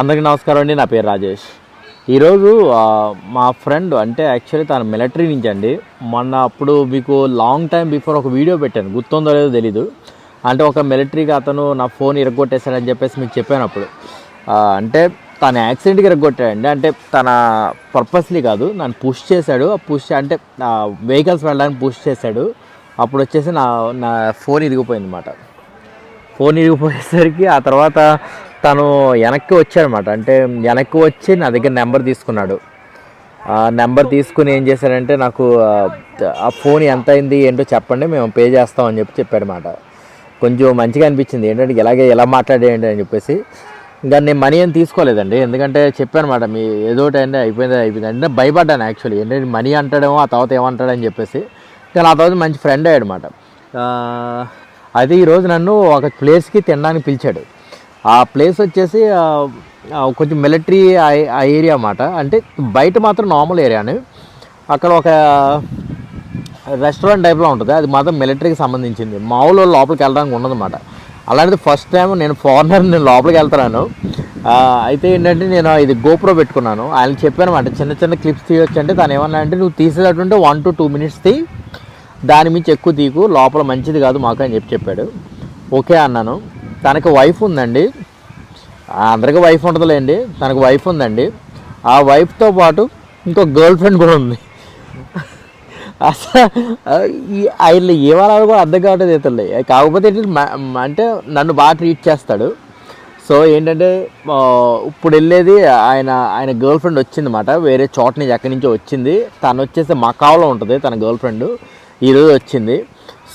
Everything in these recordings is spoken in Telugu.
అందరికీ నమస్కారం అండి నా పేరు రాజేష్. ఈరోజు మా ఫ్రెండ్ అంటే యాక్చువల్లీ తన మిలిటరీ నుంచి అండి. మొన్న అప్పుడు మీకు లాంగ్ టైం బిఫోర్ ఒక వీడియో పెట్టాను. గుర్తుందో లేదో తెలీదు. అంటే ఒక మిలిటరీగా అతను నా ఫోన్ ఇరగొట్టేశాడని చెప్పేసి మీకు చెప్పాను అప్పుడు. అంటే తను యాక్సిడెంట్కి ఇరగొట్టాడండి. అంటే తన పర్పస్లీ కాదు నన్ను పుష్ చేశాడు. ఆ పుష్ అంటే వెహికల్స్ వెళ్ళడానికి పుష్ చేశాడు. అప్పుడు వచ్చేసి నా నా ఫోన్ ఇరిగిపోయింది అన్నమాట ఫోన్ ఇరిగిపోయేసరికి ఆ తర్వాత తను వెనక్కి వచ్చాడనమాట అంటే వెనక్కి వచ్చి నా దగ్గర నెంబర్ తీసుకున్నాడు. ఆ నెంబర్ తీసుకుని ఏం చేశాడంటే నాకు ఆ, ఫోన్ ఎంత అయింది ఏంటో చెప్పండి మేము పే చేస్తామని చెప్పి చెప్పాడనమాట కొంచెం మంచిగా అనిపించింది. ఏంటంటే ఇలాగే ఎలా మాట్లాడేయండి అని చెప్పేసి. ఇంకా నేను మనీ ఏం తీసుకోలేదండి. ఎందుకంటే చెప్పానమాట మీ ఏదో ఒకటి అంటే అయిపోయింది అయిపోయింది అంటే భయపడ్డాను యాక్చువల్లీ. ఏంటంటే మనీ అంటాడేమో ఆ తర్వాత ఏమంటాడని చెప్పేసి. కానీ ఆ తర్వాత మంచి ఫ్రెండ్ అయ్యాడనమాట అది ఈరోజు నన్ను ఒక ప్లేస్కి తినడానికి పిలిచాడు. ఆ ప్లేస్ వచ్చేసి కొంచెం మిలిటరీ ఆ ఏరియా అన్నమాట. అంటే బయట మాత్రం నార్మల్ ఏరియాని అక్కడ ఒక రెస్టారెంట్ టైప్లో ఉంటుంది. అది మాత్రం మిలిటరీకి సంబంధించింది. మామూలు వాళ్ళు లోపలికి వెళ్ళడానికి ఉండదన్నమాట అలాంటిది ఫస్ట్ టైం నేను ఫారినర్ నేను లోపలికి వెళ్తున్నాను. అయితే ఏంటంటే నేను ఇది గోప్రో పెట్టుకున్నాను. ఆయన చెప్పాను అనమాట చిన్న చిన్న క్లిప్స్ తీయొచ్చు అంటే తను ఏమన్నా అంటే నువ్వు తీసేటటువంటి వన్ టు టూ మినిట్స్ తీ. దాని మించి ఎక్కువ తీకు. లోపల మంచిది కాదు మాకు అని చెప్పి చెప్పాడు. ఓకే అన్నాను. తనకి వైఫ్ ఉందండి. అందరికి అందరికీ వైఫ్ ఉంటుందిలేండి. తనకు వైఫ్ ఉందండి. ఆ వైఫ్తో పాటు ఇంకో గర్ల్ ఫ్రెండ్ కూడా ఉంది. అసలు ఆ, ఈ ఆయన కూడా అర్థం కావట్లేదు ఇతరులే కాకపోతే అంటే నన్ను బాగా ట్రీట్ చేస్తాడు. సో ఏంటంటే ఇప్పుడు వెళ్ళేది ఆయన ఆయన గర్ల్ ఫ్రెండ్ వచ్చిందన్నమాట. వేరే చోట నుంచి ఎక్కడి నుంచో వచ్చింది. తను వచ్చేసి మకావ్లో ఉంటుంది తన గర్ల్ ఫ్రెండ్ ఈరోజు వచ్చింది.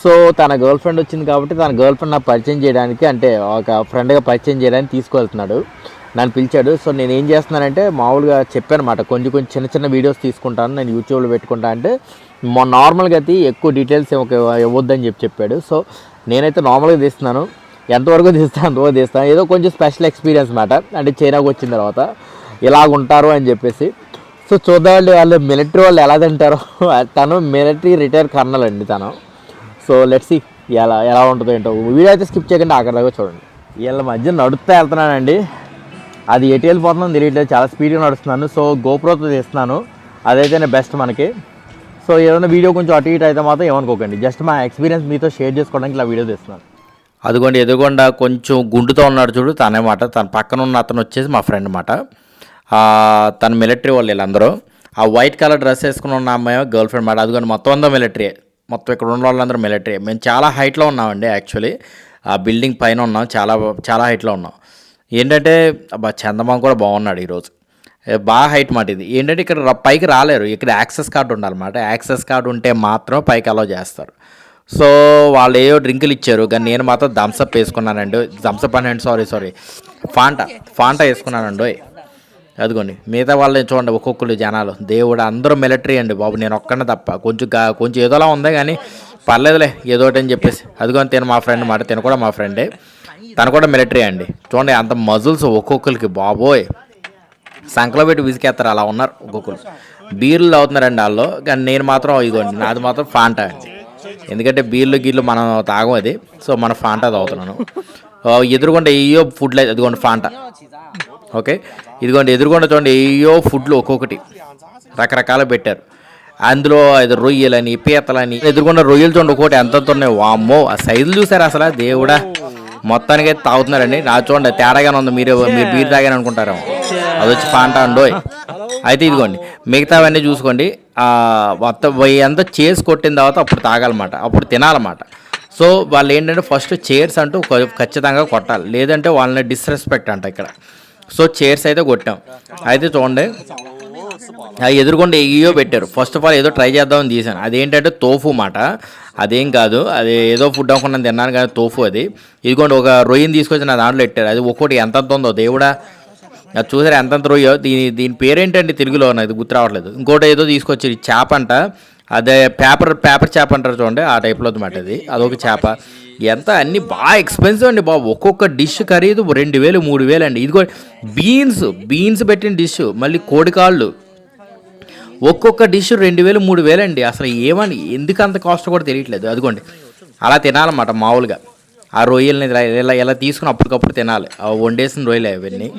సో తన గర్ల్ ఫ్రెండ్ వచ్చింది కాబట్టి తన గర్ల్ ఫ్రెండ్ నాకు పరిచయం చేయడానికి అంటే ఒక ఫ్రెండ్గా పరిచయం చేయడానికి తీసుకువెళ్తున్నాడు. నన్ను పిలిచాడు. సో నేను ఏం చేస్తున్నానంటే మామూలుగా చెప్పానమాట కొంచెం కొంచెం చిన్న చిన్న వీడియోస్ తీసుకుంటాను. నేను యూట్యూబ్లో పెట్టుకుంటా అంటే మా నార్మల్గా అయితే ఎక్కువ డీటెయిల్స్ ఇవ్వద్దని చెప్పి చెప్పాడు. సో నేనైతే నార్మల్గా తీస్తున్నాను. ఎంతవరకు తీస్తాను అంతవరకు తీస్తాను ఏదో కొంచెం స్పెషల్ ఎక్స్పీరియన్స్ మాట అంటే చైనాకు వచ్చిన తర్వాత ఇలాగ ఉంటారు అని చెప్పేసి. సో చూద్దామండి వాళ్ళు మిలిటరీ వాళ్ళు ఎలా తింటారో. తను మిలిటరీ రిటైర్ కర్నల్ అండి తను. సో లెట్స్ ఎలా ఎలా ఉంటుందో ఏంటో. వీడియో అయితే స్కిప్ చేయకుండా అక్కడ దాకా చూడండి. వీళ్ళ మధ్య నడుస్తూ వెళ్తున్నానండి. అది ఎటు వెళ్ళిపోతుందో తెలియట్లేదు చాలా స్పీడ్గా నడుస్తున్నాను. సో గోప్రోతో తీస్తున్నాను అదైతేనే బెస్ట్ మనకి. సో ఏదైనా వీడియో కొంచెం అటు ఇటు అయితే మాత్రం ఏమనుకోకండి. జస్ట్ మా ఎక్స్పీరియన్స్ మీతో షేర్ చేసుకోవడానికి ఇలా వీడియో తీస్తున్నాను. అదిగోండి ఎదుగుండా కొంచెం గుండుతో ఉన్నాడు చూడు తనే మాట. తన పక్కన ఉన్న అతను వచ్చేసి మా ఫ్రెండ్ మాట. తన మిలిటరీ వాళ్ళు వీళ్ళందరూ. ఆ వైట్ కలర్ డ్రెస్ వేసుకుని ఉన్న అమ్మాయి గర్ల్ ఫ్రెండ్ మాట. అదిగోండి మొత్తం అంతా మిలిటరీ మొత్తం ఇక్కడ ఉన్న వాళ్ళందరూ మిలిటరీ మేము చాలా హైట్లో ఉన్నామండి యాక్చువల్లీ ఆ బిల్డింగ్ పైన ఉన్నాం చాలా చాలా హైట్లో ఉన్నాం. ఏంటంటే అబ్బా చందమామ కూడా బాగున్నాడు ఈరోజు. బాగా హైట్ మాట ఇది. ఏంటంటే ఇక్కడ పైకి రాలేరు. ఇక్కడ యాక్సెస్ కార్డు ఉండాలన్నమాట. యాక్సెస్ కార్డు ఉంటే మాత్రం పైకి అలో చేస్తారు. సో వాళ్ళు ఏవో డ్రింకులు ఇచ్చారు కానీ నేను మాత్రం థమ్సప్ వేసుకున్నానండి. థమ్సప్ అని సారీ సారీ ఫాంటా ఫాంటా వేసుకున్నానండి అదిగోండి మిగతా వాళ్ళని చూడండి ఒక్కొక్కరు జనాలు. దేవుడు అందరూ మిలిటరీ అండి బాబు నేను ఒక్కనే తప్ప. కొంచెం కొంచెం ఏదోలా ఉంది కానీ పర్లేదులే ఏదోటి అని చెప్పేసి. అదిగోని తిన మా ఫ్రెండ్ మాట తిన కూడా మా ఫ్రెండే తను కూడా మిలిటరీ అండి. చూడండి అంత మజుల్స్ ఒక్కొక్కరికి బాబోయ్. సంకలో పెట్టి విసికేస్తారు అలా ఉన్నారు ఒక్కొక్కరు బీర్లు అవుతున్నారండి వాళ్ళు కానీ నేను మాత్రం ఇదిగోండి నాది మాత్రం ఫాంటా అండి. ఎందుకంటే బీర్లు గీర్లు మనం తాగం అది. సో మన ఫాంటా తాగుతున్నాను. ఎదురుకుంటే ఎదురుకుండా ఏయో ఫుడ్లు అదిగోండి ఫాంటా. ఓకే? ఇదిగోండి ఎదురుగొండ చూడండి ఏయో ఫుడ్లు ఒక్కొక్కటి. రకరకాల పెట్టారు. అందులో అది రొయ్యలని పీతలని ఎదురుకుండా రొయ్యలు చూడండి ఒక్కోటి ఎంత ఉన్నాయి? వామ్మో ఆ సైజులు చూసారు అసలు? దేవుడా మొత్తానికి అయితే తాగుతున్నారండి. నా చూడండి తేడాగానే ఉంది. మీరు మీరు బీర్ తాగాను అనుకుంటారేమో. అది వచ్చి పాంటా అండోయ్ అయితే ఇదిగోండి మిగతావన్నీ చూసుకోండి. ఆ, మొత్తం ఎంత చేసి కొట్టిన తర్వాత అప్పుడు తాగాలన్నమాట. అప్పుడు తినాలన్నమాట. సో వాళ్ళు ఏంటంటే ఫస్ట్ చైర్స్ అంటూ ఖచ్చితంగా కొట్టాలి. లేదంటే వాళ్ళని డిస్రెస్పెక్ట్ అంట ఇక్కడ. సో చైర్స్ అయితే కొట్టాం. అయితే చూడండి. అది ఎదుర్కొంటే ఏయో పెట్టారు. ఫస్ట్ ఆఫ్ ఆల్ ఏదో ట్రై చేద్దామని తీసాను అదేంటంటే తోఫు మాట. అదేం కాదు. అది ఏదో ఫుడ్ అనుకున్నాను తిన్నాను కానీ తోఫు అది. ఇదిగోండి ఒక రొయ్యని తీసుకొచ్చి నా దాంట్లో పెట్టారు. అది ఒక్కోటి ఎంతంత ఉందో దేవుడా. అది చూసారు ఎంతంత రొయ్యో? దీని దీని పేరేంటండి తెలుగులో నాకు గుర్తు రావట్లేదు. ఇంకోటి ఏదో తీసుకొచ్చి చేప అంట. అదే పేపర్ పేపర్ చేప అంటారు చూడండి ఆ టైప్లో అనమాట అది. అదొక చేప. ఎంత అన్ని బాగా ఎక్స్పెన్సివ్ అండి బాబు. ఒక్కొక్క డిష్ ఖరీదు రెండు వేలు మూడు వేలు అండి. ఇదిగో బీన్స్ బీన్స్ పెట్టిన డిష్ మళ్ళీ కోడికాళ్ళు. ఒక్కొక్క డిష్ రెండు వేలు మూడు వేలు అండి. అసలు ఏమని ఎందుకు అంత కాస్ట్ కూడా తెలియట్లేదు. అదిగోండి అలా తినాలన్నమాట మామూలుగా. ఆ రొయ్యల్ని ఇలా ఇలా ఇలా తీసుకుని అప్పటికప్పుడు తినాలి. వండేసిన రొయ్యలు అవన్నీ.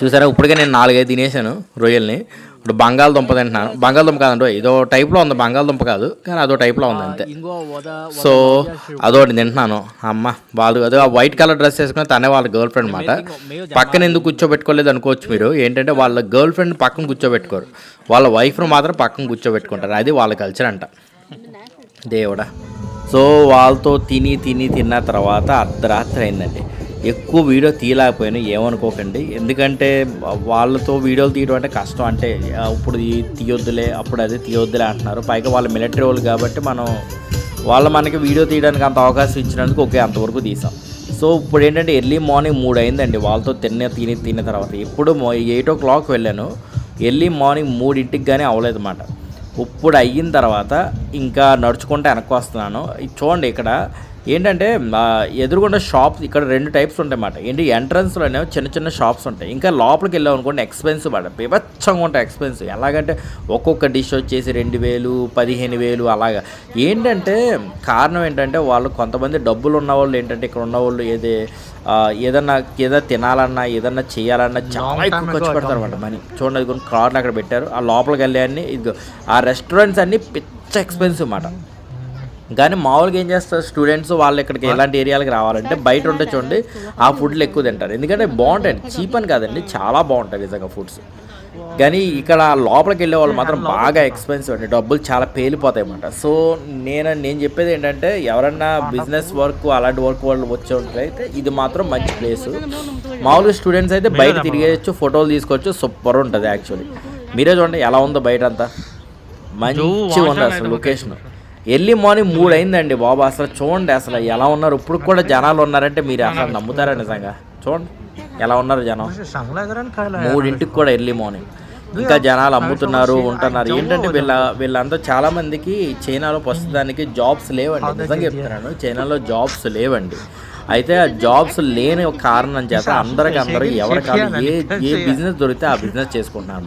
చూసారా ఇప్పటికే నేను నాలుగైదు తినేసాను రొయ్యల్ని. ఇప్పుడు బంగాళదుంప తింటున్నాను. బంగాళదుంప కాదండి ఇదో టైప్లో ఉంది బంగాళదుంప కాదు కానీ అదో టైప్లో ఉంది అంతే. సో అదొకటి తింటున్నాను. అమ్మ వాళ్ళు అదే ఆ వైట్ కలర్ డ్రెస్ వేసుకుని తనే వాళ్ళ గర్ల్ ఫ్రెండ్ అనమాట పక్కన ఎందుకు కూర్చోబెట్టుకోలేదు అనుకోవచ్చు మీరు. ఏంటంటే వాళ్ళ గర్ల్ ఫ్రెండ్ పక్కన కూర్చోబెట్టుకోరు. వాళ్ళ వైఫ్ను మాత్రం పక్కన కూర్చోబెట్టుకుంటారు. అది వాళ్ళ కల్చర్ అంట. దేవుడా. సో వాళ్ళతో తిని తిని తిన్న తర్వాత అర్ధరాత్రి అయిందండి. ఎక్కువ వీడియో తీయలేకపోయాను ఏమనుకోకండి. ఎందుకంటే వాళ్ళతో వీడియోలు తీయడం అంటే కష్టం. అంటే ఇప్పుడు ఈ తీయొద్దులే అప్పుడు అది తీయొద్దులే అంటున్నారు. పైగా వాళ్ళ మిలిటరీ వాళ్ళు కాబట్టి మనం వాళ్ళు మనకి వీడియో తీయడానికి అంత అవకాశం ఇచ్చినందుకు ఓకే అంతవరకు తీసాం. సో ఇప్పుడు ఏంటంటే ఎర్లీ మార్నింగ్ మూడు అయిందండి. వాళ్ళతో తిన్న తిని తిన్న తర్వాత. ఇప్పుడు ఎయిట్ ఓ క్లాక్ వెళ్ళాను. ఎర్లీ మార్నింగ్ మూడింటికి కానీ అవ్వలేదు అన్నమాట ఇప్పుడు అయిన తర్వాత ఇంకా నడుచుకుంటే వెనక్కి వస్తున్నాను. చూడండి ఇక్కడ ఏంటంటే ఎదురుగుండా షాప్స్ ఇక్కడ రెండు టైప్స్ ఉంటాయి అన్నమాట ఏంటి ఎంట్రన్స్లోనే చిన్న చిన్న షాప్స్ ఉంటాయి. ఇంకా లోపలికి వెళ్ళాం అనుకోండి ఎక్స్పెన్సివ్ పడ బీభత్సంగా ఉంటాయి ఎక్స్పెన్సివ్. ఎలాగంటే ఒక్కొక్క డిష్ వచ్చేసి రెండు వేలు పదిహేను వేలు అలాగా. ఏంటంటే కారణం ఏంటంటే వాళ్ళు కొంతమంది డబ్బులు ఉన్న వాళ్ళు ఏంటంటే ఇక్కడ ఉన్న వాళ్ళు ఏదే ఏదన్నా ఏదైనా తినాలన్నా ఏదన్నా చేయాలన్నా చాలా ఎక్కువ ఖర్చు పెడతారు అనమాట మనీ. చూడండి అది కొన్ని కార్లు అక్కడ పెట్టారు. ఆ లోపలికి వెళ్ళే అన్ని ఇది ఆ రెస్టారెంట్స్ అన్ని పిచ్చ ఎక్స్పెన్సివ్ అన్నమాట. కానీ మామూలుగా ఏం చేస్తారు? స్టూడెంట్స్ వాళ్ళు ఇక్కడికి ఎలాంటి ఏరియాలకు రావాలంటే బయట ఉంటే చూడండి ఆ ఫుడ్లు ఎక్కువ తింటారు. ఎందుకంటే బాగుంటాయి. చీప్ అని కాదండి చాలా బాగుంటాయి నిజంగా ఫుడ్స్ కానీ ఇక్కడ లోపలికి వెళ్ళే వాళ్ళు మాత్రం బాగా ఎక్స్పెన్సివ్ అండి. డబ్బులు చాలా పేలిపోతాయి అన్నమాట సో నేను నేను చెప్పేది ఏంటంటే ఎవరన్నా బిజినెస్ వర్క్ అలాంటి వర్క్ వాళ్ళు వచ్చే అయితే ఇది మాత్రం మంచి ప్లేస్ మామూలుగా స్టూడెంట్స్ అయితే బయట తిరిగేయచ్చు ఫోటోలు తీసుకోవచ్చు సూపర్ ఉంటుంది యాక్చువల్లీ మీరే చూడండి ఎలా ఉందో బయట అంతా. మంచిగా ఉంది అసలు లొకేషన్ ఎర్లీ మార్నింగ్ మూడు అయిందండి బాబు. అసలు చూడండి అసలు ఎలా ఉన్నారు? ఇప్పుడు కూడా జనాలు ఉన్నారంటే మీరు అసలు నమ్ముతారా నిజంగా? చూడండి ఎలా ఉన్నారు జనం? మూడింటికి కూడా ఎర్లీ మార్నింగ్. ఇంకా జనాలు అమ్ముతున్నారు ఉంటున్నారు. ఏంటంటే వీళ్ళ వీళ్ళంతా చాలా మందికి చైనాలో ప్రస్తుతానికి జాబ్స్ లేవండి. నిజంగా చెప్తున్నాను చైనాలో జాబ్స్ లేవండి. అయితే ఆ జాబ్స్ లేని కారణం చేత అందరికి అందరూ ఎవరికాలు ఏ ఏ బిజినెస్ దొరికితే ఆ బిజినెస్ చేసుకుంటున్నాను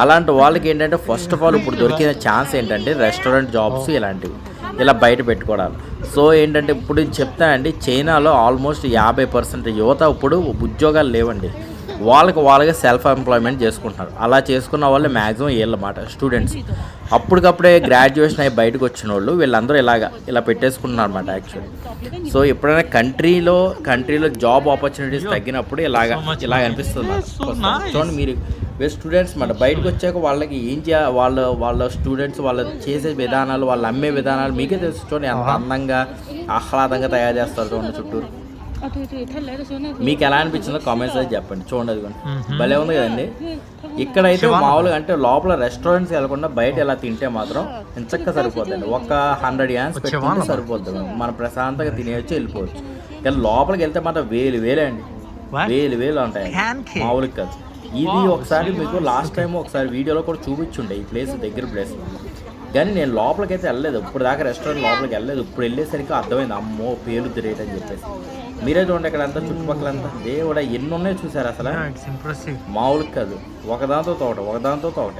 అలాంటి వాళ్ళకి ఏంటంటే ఫస్ట్ ఆఫ్ ఆల్ ఇప్పుడు దొరికిన ఛాన్స్ ఏంటంటే రెస్టారెంట్ జాబ్స్ ఇలాంటివి. ఇలా బయట పెట్టుకోవడాలు. సో ఏంటంటే ఇప్పుడు చెప్తానండి చైనాలో ఆల్మోస్ట్ యాభై పర్సెంట్ యువత ఇప్పుడు ఉద్యోగాలు లేవండి. వాళ్ళకి వాళ్ళగా సెల్ఫ్ ఎంప్లాయ్మెంట్ చేసుకుంటున్నారు. అలా చేసుకున్న వాళ్ళే మ్యాక్సిమం వీళ్ళమాట స్టూడెంట్స్ అప్పటికప్పుడే గ్రాడ్యుయేషన్ అయ్యి బయటకు వచ్చిన వాళ్ళు వీళ్ళందరూ ఇలాగా ఇలా పెట్టేసుకుంటున్నారు అనమాట యాక్చువల్లీ సో ఎప్పుడైనా కంట్రీలో కంట్రీలో జాబ్ ఆపర్చునిటీస్ తగ్గినప్పుడు ఇలాగా ఇలా అనిపిస్తుంది. చూడండి మీరు వేరే స్టూడెంట్స్ మాట. బయటకు వచ్చాక వాళ్ళకి ఏం చేయ వాళ్ళ వాళ్ళ స్టూడెంట్స్ వాళ్ళు చేసే విధానాలు వాళ్ళు అమ్మే విధానాలు మీకే తెలుసు చూడండి. ఎంత అందంగా ఆహ్లాదంగా తయారు చేస్తారు చూడండి చుట్టూరు మీకు ఎలా అనిపించిందో కామెంట్స్ అయితే చెప్పండి. చూడండి అది భలే ఉంది కదండి. ఇక్కడ అయితే మామూలుగా అంటే లోపల రెస్టారెంట్స్ వెళ్ళకుండా బయట ఇలా తింటే మాత్రం ఎంచక్క సరిపోద్దండి. ఒక హండ్రెడ్ యాన్స్ పెట్టుకుంటే సరిపోద్ది. మనం ప్రశాంతంగా తినేయచ్చు వెళ్ళిపోవచ్చు. కానీ లోపలికి వెళ్తే మాత్రం వేలు వేలే అండి. వేలు వేలు ఉంటాయి మామూలుగా కాదు. ఇది ఒకసారి మీకు లాస్ట్ టైం ఒకసారి వీడియోలో కూడా చూపించుండే ఈ ప్లేస్ దగ్గర ప్లేస్ కానీ నేను లోపలికి అయితే వెళ్ళలేదు. ఇప్పుడు దాకా రెస్టారెంట్ లోపలికి వెళ్ళలేదు. ఇప్పుడు వెళ్ళేసరికి అర్థమైంది అమ్మో పేరు రేట్ అని చెప్పేసి. మీరే చూడండి ఇక్కడ అంతా చుట్టుపక్కలంతా. దేవుడా ఎన్ని ఉన్నాయో చూసారు అసలు. మామూలుగా కాదు. ఒకదాంతో తోట ఒకదాంతో తోట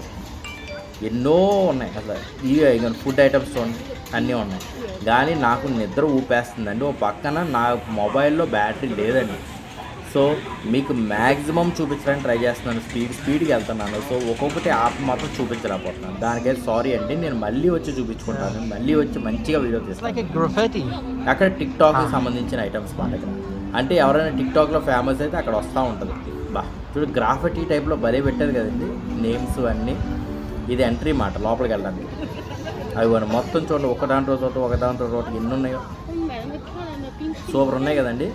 ఎన్నో ఉన్నాయి అసలు. ఇవి ఫుడ్ ఐటమ్స్ చూడండి. అన్నీ ఉన్నాయి. కానీ నాకు నిద్ర ఊపేస్తుందండి. ఓ పక్కన నా మొబైల్లో బ్యాటరీ లేదండి. సో మీకు మ్యాక్సిమం చూపించడానికి ట్రై చేస్తున్నాను. స్పీడ్ స్పీడ్కి వెళ్తున్నాను. సో ఒక్కొక్కటి యాప్ మాత్రం చూపించలేకపోతున్నాను. దానికైతే సారీ అండి. నేను మళ్ళీ వచ్చి చూపించుకుంటాను. మళ్ళీ వచ్చి మంచిగా వీడియో తీస్తాను. అక్కడ టిక్ టాక్కి సంబంధించిన ఐటమ్స్ మా దగ్గర. అంటే ఎవరైనా టిక్ టాక్లో ఫేమస్ అయితే అక్కడ వస్తూ ఉంటుంది. బా చూడు గ్రాఫిటీ టైప్లో భలే పెట్టారు కదండి. నేమ్స్ అన్నీ. ఇది ఎంట్రీ మాట లోపలికి వెళ్ళడానికి. అవి మొత్తం చూడండి. ఒక దాంట్లో చోట ఒక దాంట్లో చోట ఎన్ని ఉన్నాయో? సూపర్ ఉన్నాయి కదండి.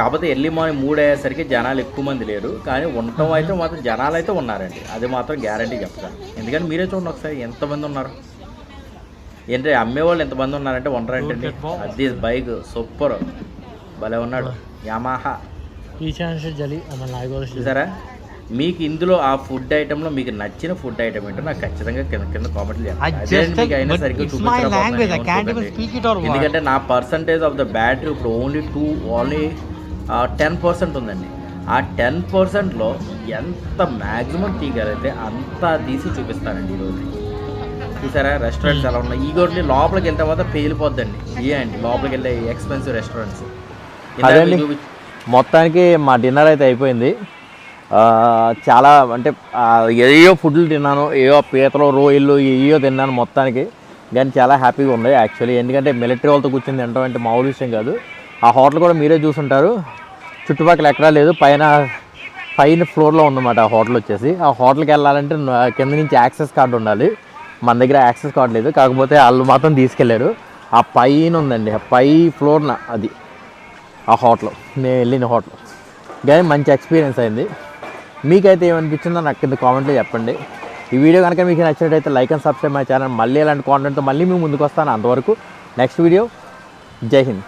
కాకపోతే ఎర్లీ మార్నింగ్ మూడు అయ్యేసరికి జనాలు ఎక్కువ మంది లేరు కానీ ఉండటం అయితే మాత్రం జనాలు అయితే ఉన్నారండి. అది మాత్రం గ్యారంటీ చెప్తాను. ఎందుకంటే మీరే చూడండి ఒకసారి ఎంతమంది ఉన్నారు. ఏంటంటే అమ్మేవాళ్ళు ఎంతమంది ఉన్నారంటే ఉండరంటే అది బైక్ సూపర్. భలే ఉన్నాడు. యమాహా ఈ ఛాన్స్ జలి మీకు ఇందులో ఆ ఫుడ్ ఐటెంలో మీకు నచ్చిన ఫుడ్ ఐటమ్ ఏంటో నాకు ఖచ్చితంగా కింద కింద కామెంట్లు what. ఎందుకంటే నా పర్సంటేజ్ ఆఫ్ ద బ్యాటరీ ఇప్పుడు only two only ten percent ఉందండి. ఆ టెన్ పర్సెంట్లో ఎంత మ్యాక్సిమం తీయగలిగితే అంత తీసి చూపిస్తానండి ఈరోజు చూసారా? రెస్టారెంట్స్ ఎలా ఉన్నాయి? ఈ గోటి లోపలికి వెళ్తే మాత్రం పేలిపోద్దండి. ఏ అండి లోపలికి వెళ్ళే ఎక్స్పెన్సివ్ రెస్టారెంట్స్. మొత్తానికి మా డిన్నర్ అయితే అయిపోయింది. చాలా అంటే ఏయో ఫుడ్లు తిన్నాను ఏయో పీతలు రోయిల్లు ఏయో తిన్నాను మొత్తానికి. కానీ చాలా హ్యాపీగా ఉంది యాక్చువల్లీ. ఎందుకంటే మిలిటరీ వాళ్ళతో కూర్చొని తినడం అంటే మామూలు విషయం కాదు. ఆ హోటల్ కూడా మీరే చూసుంటారు. చుట్టుపక్కల ఎక్కడా లేదు. పైన పైన ఫ్లోర్లో ఉందన్నమాట ఆ హోటల్ వచ్చేసి. ఆ హోటల్కి వెళ్ళాలంటే కింద నుంచి యాక్సెస్ కార్డు ఉండాలి. మన దగ్గర యాక్సెస్ కార్డు లేదు. కాకపోతే వాళ్ళు మాత్రం తీసుకెళ్ళారు ఆ పైన ఉందండి. ఆ పై ఫ్లోర్న అది. ఆ హోటల్. నేను వెళ్ళిన హోటల్. కానీ మంచి ఎక్స్పీరియన్స్ అయింది. మీకైతే ఏమనిపించిందో నాకు కింద కామెంట్లో చెప్పండి. ఈ వీడియో కనుక మీకు నచ్చినట్టయితే like and subscribe my channel. మళ్ళీ ఇలాంటి కాంటెంట్తో మళ్ళీ మేము ముందుకు వస్తాను. అంతవరకు నెక్స్ట్ వీడియో జై హింద్.